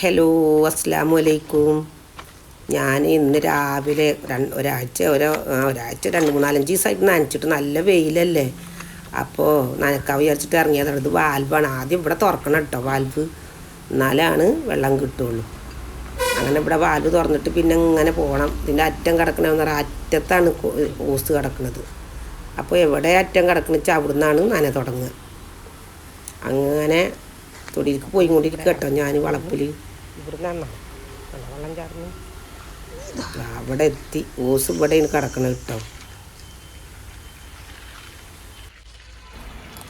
Hello അസ്സാം വലൈക്കും ഞാൻ ഇന്ന് രാവിലെ രണ്ട് ഒരാഴ്ച ആ, ഒരാഴ്ച രണ്ട് മൂന്നാലഞ്ച് ദിവസമായിട്ട് നനച്ചിട്ട് നല്ല വെയിലല്ലേ? അപ്പോൾ നനക്കാൻ വിചാരിച്ചിട്ട് ഇറങ്ങിയതാണ് ഇത് വാൽവാണ്. ആദ്യം ഇവിടെ തുറക്കണം കേട്ടോ വാൽവ്. എന്നാലാണ് വെള്ളം കിട്ടുള്ളൂ. അങ്ങനെ ഇവിടെ വാൽവ് തുറന്നിട്ട് പിന്നെ ഇങ്ങനെ പോകണം ഇതിന്റെ അറ്റം കിടക്കണമെന്ന് പറഞ്ഞാൽ അറ്റത്താണ് ഓസ് കിടക്കുന്നത് അപ്പോൾ എവിടെ അറ്റം കിടക്കണ വെച്ചാൽ അവിടെ നിന്നാണ് നന തുടങ്ങുക. അങ്ങനെ തൊടിയിലേക്ക് പോയി കൊണ്ടിരിക്കുക കേട്ടോ ഞാൻ വളപ്പിൽ ഇവിടെ നിന്നാണോ വെള്ളം ചാടുന്നു അവിടെ എത്തി. ഓസ് ഇവിടെ കിടക്കണം കിട്ടും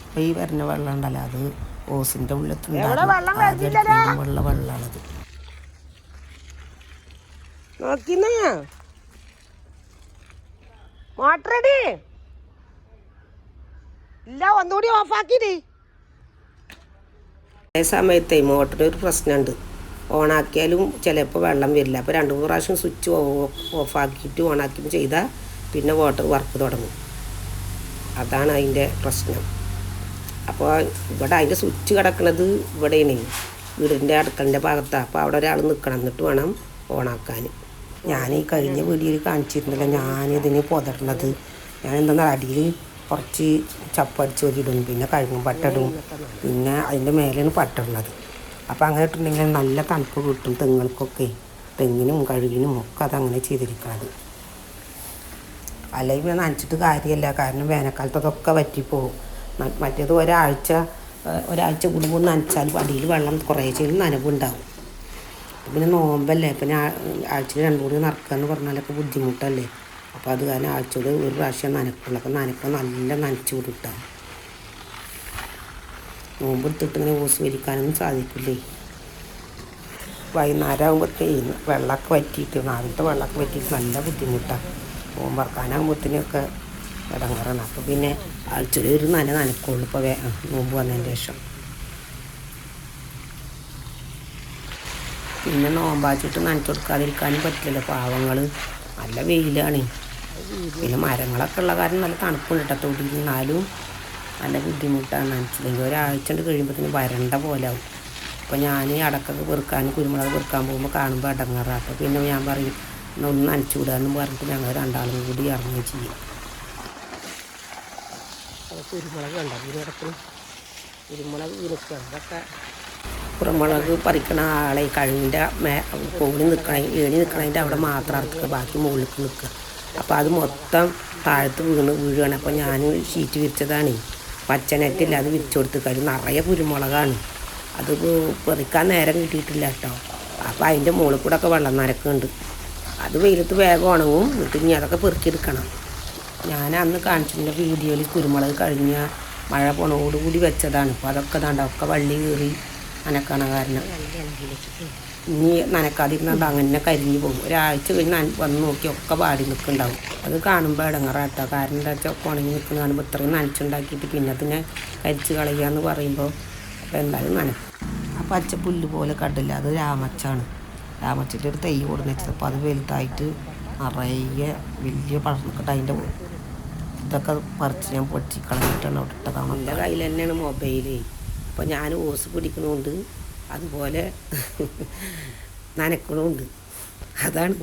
അപ്പോൾ ഈ വരുന്ന വെള്ളം ഉണ്ടല്ലോ അത് ഓസിന്റെ ഉള്ളിലെത്തുന്നത് വെള്ള വെള്ളമാണത് നോക്കിന്നാ. മോട്ടറടി ഇല്ല ഒന്നുകൂടി ഓഫാക്കിടി അതേ സമയത്തെ മോട്ടറിന് ഒരു പ്രശ്നമുണ്ട്. ഓണാക്കിയാലും ചിലപ്പോൾ വെള്ളം വരില്ല. അപ്പോൾ രണ്ട് മൂന്ന് പ്രാവശ്യം സ്വിച്ച് ഓഫാക്കിയിട്ട് ഓണാക്കിയും ചെയ്താൽ പിന്നെ വാട്ടർ വർക്ക് തുടങ്ങും. അതാണ് അതിന്റെ പ്രശ്നം. അപ്പോൾ ഇവിടെ അതിന്റെ സ്വിച്ച് കിടക്കുന്നത് ഇവിടെയാണ്. വീടിന്റെ അടുക്കളന്റെ ഭാഗത്താണ് അപ്പോൾ അവിടെ ഒരാൾ നിൽക്കണം. എന്നിട്ട് വേണം ഓണാക്കാൻ. ഞാൻ ഈ കഴിഞ്ഞ വീഡിയോയിൽ കാണിച്ചിരുന്നില്ല ഞാനിതിന് പുതറുന്നത് ഞാൻ എന്താ അടിയിൽ കുറച്ച് ചപ്പടിച്ച് ഒരിടും പിന്നെ കഴുകും പട്ടിടും പിന്നെ അതിന്റെ മേലെയാണ് പട്ടിടുന്നത് അപ്പോൾ അങ്ങനെ ഇട്ടുണ്ടെങ്കിൽ നല്ല തണുപ്പ് കിട്ടും തെങ്ങുകൾക്കൊക്കെ. തെങ്ങിനും കഴുകിനും ഒക്കെ അതങ്ങനെ ചെയ്തിരിക്കുന്നത് അല്ലെങ്കിൽ പിന്നെ നനച്ചിട്ട് കാര്യമല്ല. കാരണം വേനൽക്കാലത്ത് അതൊക്കെ വറ്റിപ്പോവും മറ്റേത് ഒരാഴ്ച ഒരാഴ്ച കൂടുമ്പോൾ നനച്ചാൽ അടിയിൽ വെള്ളം കുറേ ചെയ്ത് നനവുണ്ടാവും. പിന്നെ നോമ്പല്ലേ? പിന്നെ ആഴ്ചയിൽ രണ്ടു കൂടി നടക്കുക എന്ന് പറഞ്ഞാലൊക്കെ ബുദ്ധിമുട്ടല്ലേ? അപ്പോൾ അത് കാരണം ആഴ്ചയിൽ ഒരു പ്രാവശ്യം നനക്കുള്ളൂ. അപ്പം നനക്കാൻ നല്ല നനച്ചു കൊടുട്ടാണ് നോമ്പ് എടുത്തിട്ട് ഇങ്ങനെ ഓസ് വലിക്കാനൊന്നും സാധിക്കില്ലേ? വൈകുന്നേരം ആകുമ്പോഴത്തേ വെള്ളമൊക്കെ വറ്റിയിട്ട് നാളത്തെ വെള്ളമൊക്കെ വറ്റിയിട്ട് നല്ല ബുദ്ധിമുട്ടാണ് നോമ്പറക്കാനാകുമ്പോഴത്തേനൊക്കെ ഇടങ്ങാറാണ്. അപ്പോൾ പിന്നെ ആഴ്ചയിൽ ഒരു നന നനക്കുള്ളൂ ഇപ്പോൾ വേ നോമ്പ് വന്നതിന് ശേഷം. പിന്നെ നോമ്പാച്ചിട്ട് നനച്ചു കൊടുക്കാതിരിക്കാനും പറ്റില്ലല്ലോ പാവങ്ങൾ നല്ല വെയിലാണ്. പിന്നെ മരങ്ങളൊക്കെ ഉള്ള കാരണം നല്ല തണുപ്പുണ്ട് കേട്ടോ. തൊടിയിൽ നിന്നാലും നല്ല ബുദ്ധിമുട്ടാണ് നനച്ചില്ലെങ്കിൽ ഒരാഴ്ച കൊണ്ട് കഴിയുമ്പോഴത്തേന് വരണ്ട പോലെ ആവും. അപ്പോൾ ഞാൻ അടക്കൊക്കെ വെറുക്കാൻ കുരുമുളക് വെറുക്കാൻ പോകുമ്പോൾ കാണുമ്പോൾ അടങ്ങാറാണ് അപ്പോൾ പിന്നെ ഞാൻ പറയും ഒന്ന് നനച്ചു വിടാന്ന് പറഞ്ഞിട്ട് ഞങ്ങൾ രണ്ടാളും കൂടി ഇറങ്ങുകയും ചെയ്യും. കുരുമുളക് ഇതിനടക്കും കുരുമുളക് അതൊക്കെ കുരുമുളക് പറിക്കണ ആളെ കഴിവിന്റെ മേ കോണി നിൽക്കണ ഏണി നിൽക്കണതിന്റെ അവിടെ മാത്രം അറുക്കുക ബാക്കി മുകളിലേക്ക് നിൽക്കുക അപ്പോൾ അത് മൊത്തം താഴത്ത് വീണ് വീഴുകയാണ്. അപ്പോൾ ഞാൻ ഷീറ്റ് വിരിച്ചതാണ്. പച്ചനെറ്റില്ല അത് വിരിച്ചു കൊടുത്ത് കാര്യം നിറയെ കുരുമുളകാണ്. അത് പെറിക്കാൻ നേരം കിട്ടിയിട്ടില്ല കേട്ടോ. അപ്പോൾ അതിന്റെ മുകളിൽ കൂടെ ഒക്കെ വെള്ളം നരക്കുന്നുണ്ട് അത് വെയിലത്ത് വേഗം ഉണങ്ങും. എന്നിട്ട് ഇനി അതൊക്കെ പെറുക്കിയെടുക്കണം. ഞാൻ അന്ന് കാണിച്ചിട്ടുള്ള വീഡിയോയിൽ കുരുമുളക് കഴിഞ്ഞ മഴ പോണോടുകൂടി വെച്ചതാണ്. അപ്പോൾ അതൊക്കെ ഇതാണ്ട് ഒക്കെ വള്ളി കീറി അനക്കണ കാരണം. ഇനി നനക്കാതിരുന്നത് അങ്ങനെ കരിഞ്ഞു പോകും. ഒരാഴ്ച കഴിഞ്ഞ് നന- വന്ന് നോക്കി ഒക്കെ പാടി നിൽക്കുന്നുണ്ടാവും. അത് കാണുമ്പോൾ ഇടങ്ങറാട്ടോ. കാരണം എന്താ വെച്ചാൽ ഉണങ്ങി നിൽക്കുന്ന കാണുമ്പോൾ ഇത്രയും നനച്ചുണ്ടാക്കിയിട്ട് പിന്നെ പിന്നെ കരിച്ച് കളയുക എന്ന് പറയുമ്പോൾ അപ്പോൾ എന്തായാലും നനക്കും ആ പച്ച പുല്ല് പോലെ കണ്ടില്ല അത് രാമച്ചാണ്. രാമച്ചിന്റെ ഒരു തൈ കൊടുന്ന് വെച്ചത്. അപ്പോൾ അത് വലുതായിട്ട് നിറയെ വലിയ പടർന്നിട്ട് അതിന്റെ ഇതൊക്കെ പറിച്ച് ഞാൻ പൊട്ടി കളഞ്ഞിട്ടാണ് അവിടെ ഇട്ടതാണ് എന്റെ കയ്യിൽ തന്നെയാണ് മൊബൈൽ അപ്പോൾ ഞാൻ ഓസ് പിടിക്കണമുണ്ട് അതുപോലെ നനക്കണമുണ്ട് അതാണ്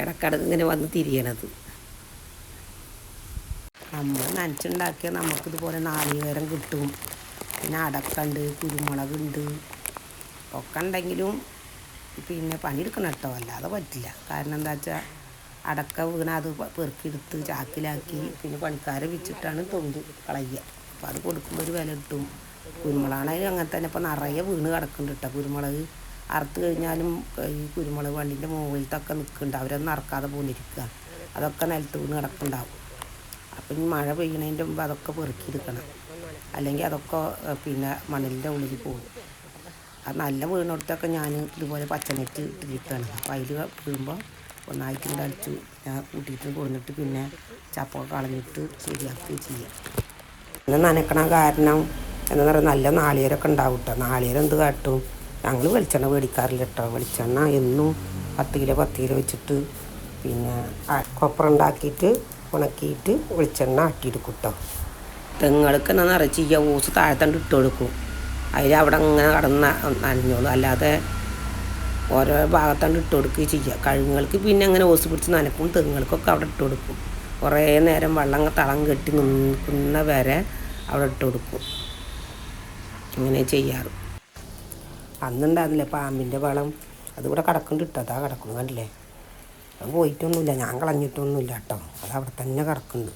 ഇടക്കിടക്ക് ഇങ്ങനെ വന്ന് തിരിയണത്. നമ്മൾ നനച്ചുണ്ടാക്കിയാൽ നമുക്കിതുപോലെ നാളികേരം കിട്ടും. പിന്നെ അടക്കുണ്ട് കുരുമുളകുണ്ട്. ഒക്കെ ഉണ്ടെങ്കിലും പിന്നെ പണിയെടുക്കണം കേട്ടോ. അല്ലാതെ പറ്റില്ല. കാരണം എന്താ വെച്ചാൽ അടക്ക വീണ അത് പെറുക്കിയെടുത്ത് ചാക്കിലാക്കി പിന്നെ പണിക്കാരെ വെച്ചിട്ടാണ് തൊണ്ട് കളയുക. അപ്പോൾ അത് കൊടുക്കുമ്പോൾ ഒരു വില കിട്ടും. കുരുമുളകാണെങ്കിലും അങ്ങനെ തന്നെ ഇപ്പോൾ നിറയെ വീണ് കിടക്കുന്നുണ്ട് കേട്ടോ കുരുമുളക്. അറുത്ത് കഴിഞ്ഞാലും ഈ കുരുമുളക് വണ്ടിന്റെ മുകളിലത്തൊക്കെ നിൽക്കുന്നുണ്ട് അവരൊന്നും അറക്കാതെ പോന്നിരിക്കുക അതൊക്കെ നിലത്ത് വീണ് കിടക്കുന്നുണ്ടാവും അപ്പം ഈ മഴ പെയ്യണതിന്റെ മുമ്പ് അതൊക്കെ പെറുക്കിയെടുക്കണം അല്ലെങ്കിൽ അതൊക്കെ പിന്നെ മണലിന്റെ ഉള്ളിൽ പോകും. അത് നല്ല വീണിടത്തൊക്കെ ഞാൻ ഇതുപോലെ പച്ചനെറ്റ് ഇട്ടിരിക്കുകയാണ് അപ്പോൾ അതിൽ വീഴുമ്പോൾ ഒന്നായിട്ട് അടിച്ച്. ഞാൻ കൂട്ടിയിട്ട് കൊടുത്തിട്ട് പിന്നെ ചപ്പൊക്കെ കളഞ്ഞിട്ട് ശരിയാക്കുകയും ചെയ്യാം. പിന്നെ നനക്കണ കാരണം എന്താ പറയുന്നത് നല്ല നാളികേരമൊക്കെ ഉണ്ടാവും കേട്ടോ നാളികേരം എന്ത് കാട്ടും? ഞങ്ങൾ വെളിച്ചെണ്ണ മേടിക്കാറില്ല കേട്ടോ വെളിച്ചെണ്ണ എന്നും പത്ത് കിലോ പത്ത് കിലോ വെച്ചിട്ട് പിന്നെ കൊപ്ര ഉണ്ടാക്കിയിട്ട് ഉണക്കിയിട്ട് വെളിച്ചെണ്ണ ആട്ടിയെടുക്കും കേട്ടോ തെങ്ങൾക്ക് എന്നാ നിറച്ച് ഈ ഓസ് താഴത്തണ്ട് ഇട്ട് കൊടുക്കും അതിൽ അവിടെ ഇങ്ങനെ കടന്ന് നനഞ്ഞോളൂ. അല്ലാതെ ഓരോ ഭാഗത്താണ്ട് ഇട്ട് കൊടുക്കുകയും ചെയ്യുക കഴുങ്ങൾക്ക് പിന്നെ അങ്ങനെ ഓസ് പിടിച്ച് നനക്കും തെങ്ങുകൾക്കൊക്കെ അവിടെ ഇട്ട് കൊടുക്കും കുറേ നേരം വെള്ളം തളം കെട്ടി നിൽക്കുന്ന വരെ അവിടെ ഇട്ട് കൊടുക്കും അങ്ങനെ ചെയ്യാറ്. അന്നുണ്ടായിരുന്നില്ല പാമ്പിന്റെ വളം. അതിവിടെ കിടക്കുന്നുണ്ട് ഇട്ടോ അതാ കിടക്കുന്നു കണ്ടില്ലേ? അത് പോയിട്ടൊന്നുമില്ല. ഞാൻ കളഞ്ഞിട്ടൊന്നുമില്ല കേട്ടോ അത് അവിടെ തന്നെ കിടക്കുന്നുണ്ട്.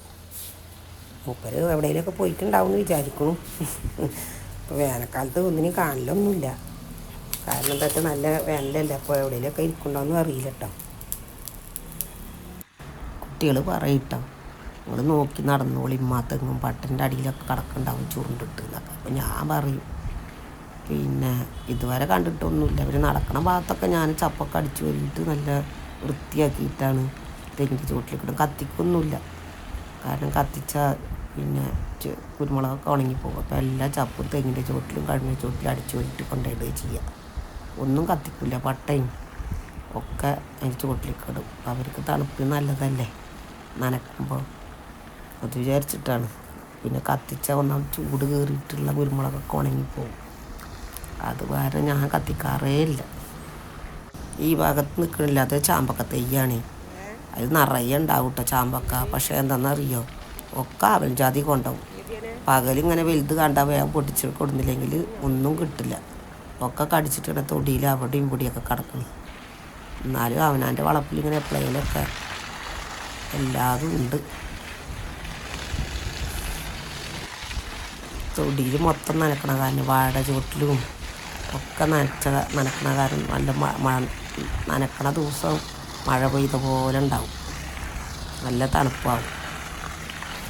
മൂപ്പര് എവിടെയെങ്കിലുമൊക്കെ പോയിട്ടുണ്ടാവും എന്ന് വിചാരിക്കുന്നു ഇപ്പോൾ വേനൽക്കാലത്ത് ഒന്നിനും കാണലൊന്നുമില്ല കാരണം എന്താ നല്ല വേനലല്ലേ? അപ്പോൾ എവിടെയെങ്കിലുമൊക്കെ ഇരിക്കണ്ടോന്നും അറിയില്ല കേട്ടോ കുട്ടികൾ പറയട്ടോ നിങ്ങൾ നോക്കി നടന്നോളി ഇമ്മാത്തെങ്ങും പട്ടന്റെ അടിയിലൊക്കെ കിടക്കുന്നുണ്ടാവും ചൂണ്ടിട്ട് എന്നൊക്കെ. ഞാൻ പറയും പിന്നെ ഇതുവരെ കണ്ടിട്ടൊന്നുമില്ല. അവർ നടക്കണ ഭാഗത്തൊക്കെ ഞാൻ ചപ്പൊക്കെ അടിച്ചു വരിയിട്ട് നല്ല വൃത്തിയാക്കിയിട്ടാണ് തെങ്ങിന്റെ ചുവട്ടിലേക്കിടും കത്തിക്കൊന്നുമില്ല. കാരണം കത്തിച്ച പിന്നെ കുരുമുളകൊക്കെ ഉണങ്ങിപ്പോകും. അപ്പോൾ എല്ലാ ചപ്പും തെങ്ങിന്റെ ചുവട്ടിലും കഴിഞ്ഞ ചുവട്ടിലും അടിച്ചു വരിയിട്ട് കൊണ്ടുപോയി ചെയ്യുക ഒന്നും കത്തിക്കില്ല. പട്ടയും ഒക്കെ അതിന്റെ ചുവട്ടിലേക്ക് ഇടും. അവർക്ക് തണുപ്പ് നല്ലതല്ലേ? നനക്കുമ്പോൾ അത് വിചാരിച്ചിട്ടാണ്. പിന്നെ കത്തിച്ച ഒന്നാം ചൂട് കയറിയിട്ടുള്ള കുരുമുളകൊക്കെ ഉണങ്ങിപ്പോകും അത് വേറെ ഞാൻ കത്തിക്കാറേ ഇല്ല. ഈ ഭാഗത്ത് നിൽക്കണില്ല അത് ചാമ്പക്ക തെയ്യാണ്. അത് നിറയെ ഉണ്ടാവും കേട്ടോ ചാമ്പക്ക. പക്ഷേ എന്താണെന്നറിയോ ഒക്കെ അവൽ ജാതി കൊണ്ടാവും പകലിങ്ങനെ വലുത് കണ്ടാൽ വേഗം പൊട്ടിച്ച് കൊടുന്നില്ലെങ്കിൽ ഒന്നും കിട്ടില്ല. ഒക്കെ കടിച്ചിട്ടാണ് തൊടിയിൽ അവിടെയും ഇവിടെയൊക്കെ കിടക്കണം. എന്നാലും അവനാന്റെ വളപ്പിൽ ഇങ്ങനെ എല്ലാതും ഉണ്ട്. തൊടിയിൽ മൊത്തം നനക്കണ കാരണം വാഴ ചുവട്ടിലും ഒക്കെ നനച്ച നനക്കണ കാരണം നല്ല മഴ നനക്കണ ദിവസം മഴ പെയ്ത പോലെ ഉണ്ടാവും. നല്ല തണുപ്പാവും.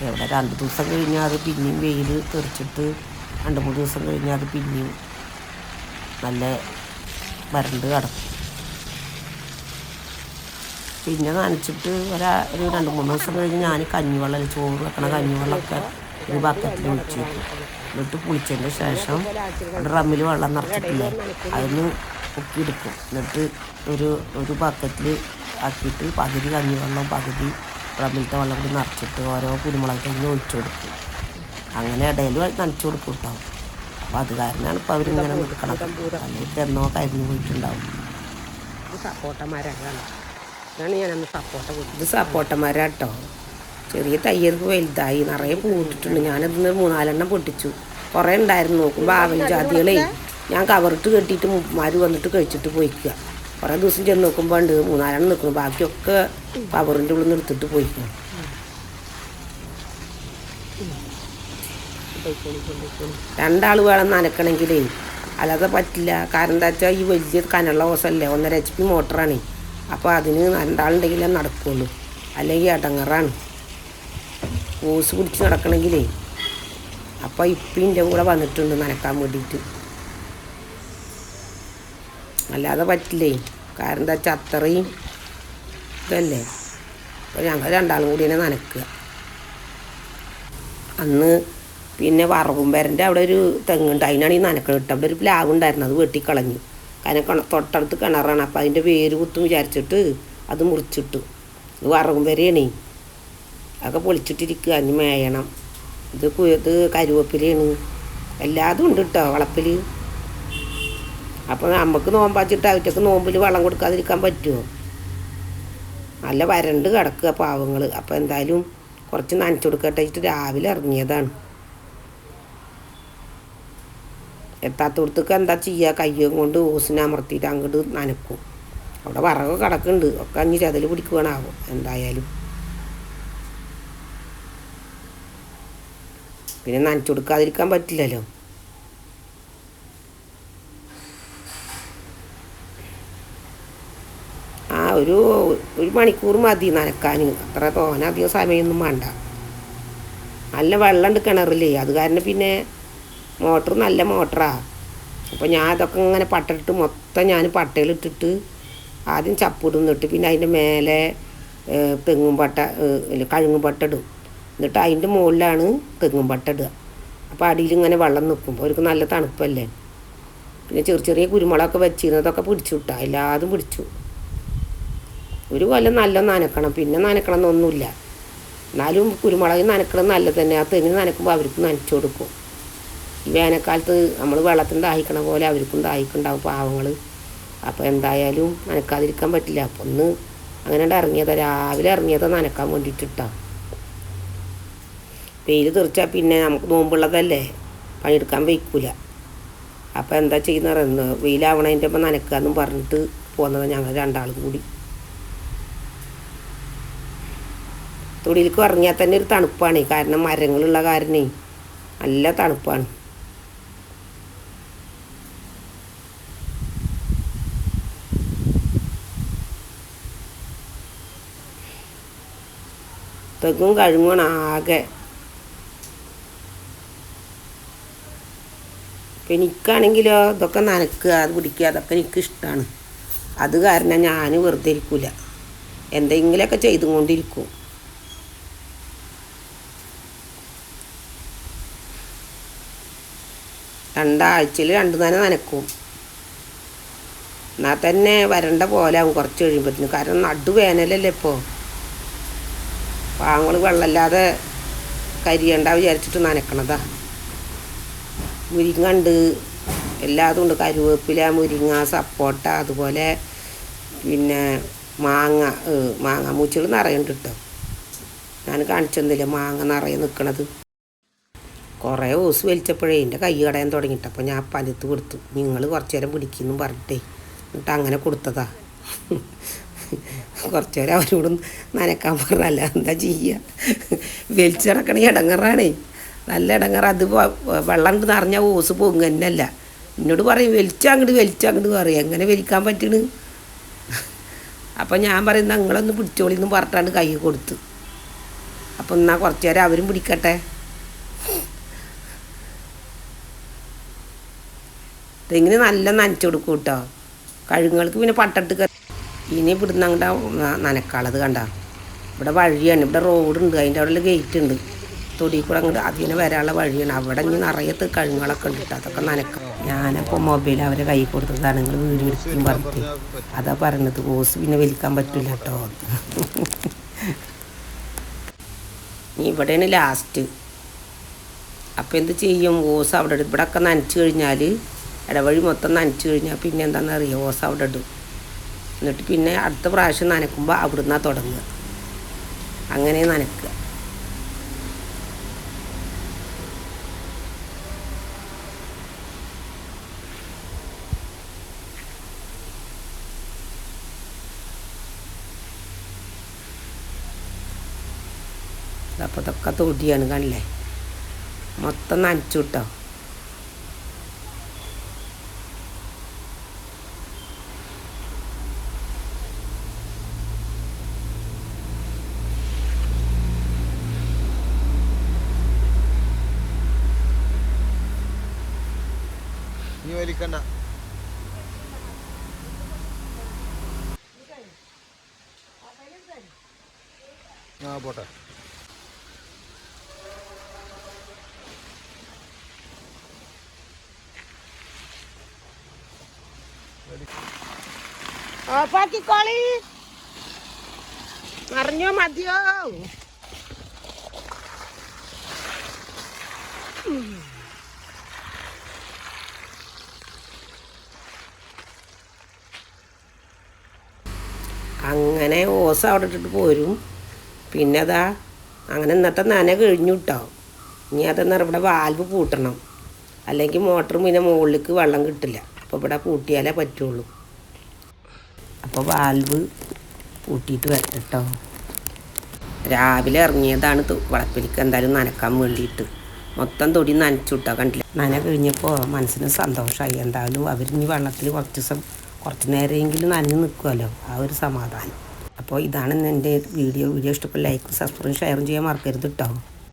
എവിടെ രണ്ട് ദിവസം കഴിഞ്ഞാൽ അത് പിന്നെയും വെയിൽ തെറിച്ചിട്ട് രണ്ട് മൂന്ന് ദിവസം കഴിഞ്ഞാൽ അത് പിന്നെയും നല്ല വരണ്ട് കിടക്കും. പിന്നെ നനച്ചിട്ട് ഒരു രണ്ട് മൂന്ന് ദിവസം കഴിഞ്ഞ് ഞാൻ കഞ്ഞിവെള്ളം ചോറ് വെക്കണ കഞ്ഞിവെള്ളമൊക്കെ ഒരു ബക്കറ്റിൽ ഒഴിച്ച് വെക്കും. എന്നിട്ട് പുളിച്ചതിന്റെ ശേഷം റമ്മിൽ വെള്ളം നിറച്ചിട്ടില്ലേ? അതിന് പൊക്കിയെടുക്കും. എന്നിട്ട് ഒരു ഒരു ബക്കറ്റിൽ ആക്കിയിട്ട് പകുതി കഞ്ഞിവെള്ളം പകുതി റമ്മിലത്തെ വെള്ളം കൂടി നിറച്ചിട്ട് ഓരോ കുരുമുളക് കഞ്ഞി ഒഴിച്ചു കൊടുക്കും. അങ്ങനെ ഇടയിൽ നനച്ചു കൊടുക്കും കേട്ടോ. അപ്പോൾ അത് കാരണമാണ് ഇപ്പോൾ അവരിങ്ങനെ നിൽക്കണം അല്ലെങ്കിൽ എന്നോ കരിഞ്ഞു പോയിട്ടുണ്ടാവും. ഇത് സപ്പോട്ടന്മാരാണ്. ഇതാണ് ഞാനന്ന് സപ്പോട്ട ഇത് സപ്പോട്ടന്മാരാട്ടോ ചെറിയ തയ്യർക്ക് വലുതായി നിറയെ പൂട്ടിട്ടുണ്ട് ഞാനതിന്ന് മൂന്നാലെണ്ണം പൊട്ടിച്ചു. കുറേ ഉണ്ടായിരുന്നു. നോക്കുമ്പോൾ ആവൽ ജാതികളെ ഞാൻ കവറിട്ട് കെട്ടിയിട്ട് മുമ്പുമാർ വന്നിട്ട് കഴിച്ചിട്ട് പോയിക്കുക. കുറേ ദിവസം ചെന്ന് നോക്കുമ്പോൾ ഉണ്ട് മൂന്നാലെണ്ണം നിൽക്കുന്നു ബാക്കിയൊക്കെ കവറിന്റെ ഉള്ളിൽ നിന്ന് എടുത്തിട്ട് പോയിക്കുക രണ്ടാൾ വേണം നനക്കണമെങ്കിലേ അല്ലാതെ പറ്റില്ല. കാരണം എന്താ വെച്ചാൽ ഈ വലിയ കനുള്ള ഓസല്ലേ? ഒന്നര എച്ച് പി മോട്ടറാണ്. അപ്പോൾ അതിന് രണ്ടാളുണ്ടെങ്കിലേ നടക്കുള്ളൂ. അല്ലെങ്കിൽ ഇടങ്ങറാണ് ഓസ് പിടിച്ച് നടക്കണമെങ്കിലേ അപ്പോൾ ഇപ്പിന്റെ കൂടെ വന്നിട്ടുണ്ട് നനക്കാൻ വേണ്ടിയിട്ട് അല്ലാതെ പറ്റില്ലേ? കാരണം എന്താ വെച്ചാൽ അത്രയും ഇതല്ലേ? അപ്പോൾ ഞങ്ങൾ രണ്ടാളും കൂടി തന്നെ നനക്കുക. അന്ന് പിന്നെ വറവുംപരന്റെ അവിടെ ഒരു തെങ്ങുണ്ട് അതിനാണ് ഈ നനക്കണം ഇട്ട് അവിടെ ഒരു പ്ലാവ് ഉണ്ടായിരുന്നു. അത് വെട്ടിക്കളഞ്ഞു. കാരണം കിണ തൊട്ടടുത്ത് കിണറാണ്. അപ്പോൾ അതിന്റെ വേര് കുത്തും വിചാരിച്ചിട്ട് അത് മുറിച്ചിട്ടു. വറവും വറവുംപരയാണേ അതൊക്കെ പൊളിച്ചിട്ടിരിക്കുക. അഞ്ഞ് മേയണം. ഇത് ഇത് കരുവേപ്പിലയാണ്. എല്ലാതും ഉണ്ട് കേട്ടോ വളപ്പിൽ അപ്പോൾ നമുക്ക് നോമ്പാച്ചിട്ട് അവറ്റക്ക് നോമ്പിൽ വെള്ളം കൊടുക്കാതിരിക്കാൻ പറ്റുമോ നല്ല വരണ്ട് കിടക്കുക പാവങ്ങൾ അപ്പോൾ എന്തായാലും കുറച്ച് നനച്ചു കൊടുക്കട്ടെ രാവിലെ ഇറങ്ങിയതാണ്. എത്താത്തടത്തേക്ക് എന്താ ചെയ്യുക കയ്യും കൊണ്ട് ഓസിനെ അമർത്തിയിട്ട് അങ്ങോട്ട് നനക്കും. അവിടെ വറകൊക്കെ കിടക്കുന്നുണ്ട്. ഒക്കെ അഞ്ഞ് ചതൽ പിടിക്കുകയാണാവും എന്തായാലും. പിന്നെ നനച്ചു കൊടുക്കാതിരിക്കാൻ പറ്റില്ലല്ലോ. ആ ഒരു ഒരു മണിക്കൂർ മതി നനക്കാൻ അത്ര തോന അധികം സമയമൊന്നും വേണ്ട. നല്ല വെള്ളമുണ്ട് കിണറില്ലേ അത് കാരണം പിന്നെ മോട്ടർ നല്ല മോട്ടറാണ് അപ്പോൾ ഞാൻ അതൊക്കെ ഇങ്ങനെ പട്ടയിട്ട് മൊത്തം ഞാൻ പട്ടയിലിട്ടിട്ട് ആദ്യം ചപ്പിടുന്നിട്ട് പിന്നെ അതിന്റെ മേലെ തെങ്ങും പട്ട കഴുങ്ങും പട്ട ഇടും. എന്നിട്ട് അതിന്റെ മുകളിലാണ് തെങ്ങും പട്ട ഇടുക. അപ്പോൾ അടിയിൽ ഇങ്ങനെ വെള്ളം നിൽക്കും. അവർക്ക് നല്ല തണുപ്പല്ലേ? പിന്നെ ചെറിയ ചെറിയ കുരുമുളകൊക്കെ വെച്ചിരുന്നതൊക്കെ പിടിച്ചു വിട്ടാ. എല്ലാതും പിടിച്ചു. ഒരു കൊല്ലം നല്ല നനക്കണം. പിന്നെ നനക്കണം എന്നൊന്നുമില്ല എന്നാലും കുരുമുളക് നനക്കണം നല്ല തന്നെ. ആ തെങ്ങിന് നനക്കുമ്പോൾ അവർക്ക് നനച്ചു കൊടുക്കും. ഈ വേനൽക്കാലത്ത് നമ്മൾ വെള്ളത്തിന് ദാഹിക്കണ പോലെ അവർക്കും ദാഹിക്കുണ്ടാവും പാവങ്ങൾ. അപ്പോൾ എന്തായാലും നനക്കാതിരിക്കാൻ പറ്റില്ല. അപ്പോൾ ഒന്ന് അങ്ങനെ ഇറങ്ങിയതാ. രാവിലെ ഇറങ്ങിയതാ നനക്കാൻ വേണ്ടിയിട്ടിട്ടാ വെയിൽ തെറിച്ചാൽ പിന്നെ നമുക്ക് നോമ്പുള്ളതല്ലേ? പണിയെടുക്കാൻ വയ്ക്കൂല. അപ്പോൾ എന്താ ചെയ്യുന്ന പറയുന്നത് വെയിലാവണതിന്റെ അപ്പം നനക്കാന്നും പറഞ്ഞിട്ട് പോകുന്നത് ഞങ്ങൾ രണ്ടാളും കൂടി. തൊടിയിലേക്ക് ഇറങ്ങിയാൽ തന്നെ ഒരു തണുപ്പാണ്. കാരണം മരങ്ങളുള്ള കാരണേ. നല്ല തണുപ്പാണ്. തെങ്ങും കഴുങ്ങുമാണ് ആകെ എനിക്കാണെങ്കിലോ ഇതൊക്കെ നനക്കുക അത് പിടിക്കുക അതൊക്കെ എനിക്കിഷ്ടമാണ് അത് കാരണം ഞാൻ വെറുതെ ഇരിക്കില്ല എന്തെങ്കിലുമൊക്കെ ചെയ്തുകൊണ്ടിരിക്കും. രണ്ടാഴ്ചയിൽ രണ്ട് നന നനക്കും. എന്നാൽ തന്നെ വരണ്ട പോലെ ആവും കുറച്ച് കഴിയുമ്പോഴത്തേന്. കാരണം നടു വേനലല്ലേ ഇപ്പോൾ പാങ്ങൾ വെള്ളമില്ലാതെ കരിയണ്ട വിചാരിച്ചിട്ട് നനക്കണതാ. മുരിങ്ങ ഉണ്ട് എല്ലാതും ഉണ്ട് കരുവേപ്പില മുരിങ്ങ സപ്പോട്ട അതുപോലെ പിന്നെ മാങ്ങ മാങ്ങ മൂച്ചുകൾ നിറയുണ്ട് കേട്ടോ ഞാൻ കാണിച്ചൊന്നുമില്ല മാങ്ങ നിറയെ നിൽക്കണത് കുറേ ഓസ് വലിച്ചപ്പോഴേ എന്റെ കൈ കടയാൻ തുടങ്ങിയിട്ട്. അപ്പോൾ ഞാൻ പലത്ത് കൊടുത്തു. നിങ്ങൾ കുറച്ച് നേരം പിടിക്കുന്നു പറഞ്ഞിട്ടേ. എന്നിട്ട് അങ്ങനെ കൊടുത്തതാ. കുറച്ച് നേരം അവരോടും നനക്കാൻ പറഞ്ഞല്ല എന്താ ചെയ്യുക? വലിച്ചിറക്കണേ ഇടങ്ങറാണേ. നല്ല ഇടങ്ങാറ്. അത് വെള്ളം കൊണ്ട് നിറഞ്ഞാൽ ഓസ് പോകും തന്നെയല്ല. എന്നോട് പറയും വലിച്ചാൽ അങ്ങോട്ട് വലിച്ചാൽ അങ്ങോട്ട് പറയും. എങ്ങനെ വലിക്കാൻ പറ്റണ്? അപ്പം ഞാൻ പറയുന്ന നിങ്ങളൊന്ന് പിടിച്ചോളിന്ന് പറഞ്ഞിട്ടാണ് കൈ കൊടുത്ത്. അപ്പം എന്നാൽ കുറച്ച് നേരം അവരും പിടിക്കട്ടെ. തെങ്ങിന് നല്ല നനച്ചു കൊടുക്കും കേട്ടോ. കഴുങ്ങൾക്ക് പിന്നെ പട്ടിട്ട് ഇനി ഇവിടുന്ന് അങ്ങോട്ട് നനക്കാളത് കണ്ട. ഇവിടെ വഴിയാണ്. ഇവിടെ റോഡുണ്ട്. അതിന്റെ അവിടെ ഗേറ്റ് ഉണ്ട്. തൊടി കൂടെ അങ്ങോട്ട് അതിനെ വരാനുള്ള വഴിയാണ്. അവിടെ ഇനി നിറയെ കഴുങ്ങളൊക്കെ ഉണ്ട്. അതൊക്കെ നനക്കും ഞാനപ്പോൾ മൊബൈൽ അവരെ കൈ കൊടുത്തതാണ്. നിങ്ങൾ വീഡിയോ എടുക്കും പറഞ്ഞിട്ട്. അതാ പറഞ്ഞത്. ഓസ് പിന്നെ വലിക്കാൻ പറ്റില്ല കേട്ടോ ഇവിടെയാണ് ലാസ്റ്റ് അപ്പോൾ എന്ത് ചെയ്യും? ഓസ് അവിടെ ഇടും. ഇവിടെ ഒക്കെ നനച്ച് കഴിഞ്ഞാൽ ഇടവഴി മൊത്തം നനച്ച് കഴിഞ്ഞാൽ പിന്നെ എന്താണെന്ന് അറിയാം ഓസ് അവിടെ ഇടും. എന്നിട്ട് പിന്നെ അടുത്ത പ്രാവശ്യം നനക്കുമ്പോൾ അവിടുന്നാണ് തുടങ്ങുക. അങ്ങനെ നനക്കുക അപ്പോൾ ഇതൊക്കെ തൊടിയാണ് കണ്ടില്ലേ? മൊത്തം നനച്ചു കിട്ടോ നീ വലിക്കണ്ട. ആ പോട്ടെ. ഓഫാക്കിക്കോളി അറിഞ്ഞോ മതിയോ? അങ്ങനെ ഓസ് അവിടെ ഇട്ടിട്ട് പോരും. പിന്നെ അതാ അങ്ങനെ ഇന്നത്തെ നന കഴിഞ്ഞു കേട്ടോ ഇനി അതെന്ന് ഇവിടെ വാൽവ് പൂട്ടണം. അല്ലെങ്കിൽ മോട്ടറും പിന്നെ മുകളിലേക്ക് വെള്ളം കിട്ടില്ല. ഇവിടെ പൂട്ടിയാലേ പറ്റുള്ളൂ. അപ്പോൾ വാൽവ് പൂട്ടിയിട്ട് വരട്ടെ കേട്ടോ രാവിലെ ഇറങ്ങിയതാണ് വളപ്പിലേക്ക് എന്തായാലും നനക്കാൻ വേണ്ടിയിട്ട്. മൊത്തം തൊടി നനച്ചു വിട്ടോ കണ്ടില്ല? നന കഴിഞ്ഞപ്പോൾ മനസ്സിന് സന്തോഷമായി എന്തായാലും അവരിനി വെള്ളത്തിൽ കുറച്ച് ദിവസം കുറച്ച് നേരമെങ്കിലും നനഞ്ഞ് നിൽക്കുമല്ലോ ആ ഒരു സമാധാനം. അപ്പോൾ ഇതാണ് എന്റെ വീഡിയോ. വീഡിയോ ഇഷ്ടപ്പെട്ട ലൈക്കും സബ്സ്ക്രൈബും ഷെയറും ചെയ്യാൻ മറക്കരുത് കേട്ടോ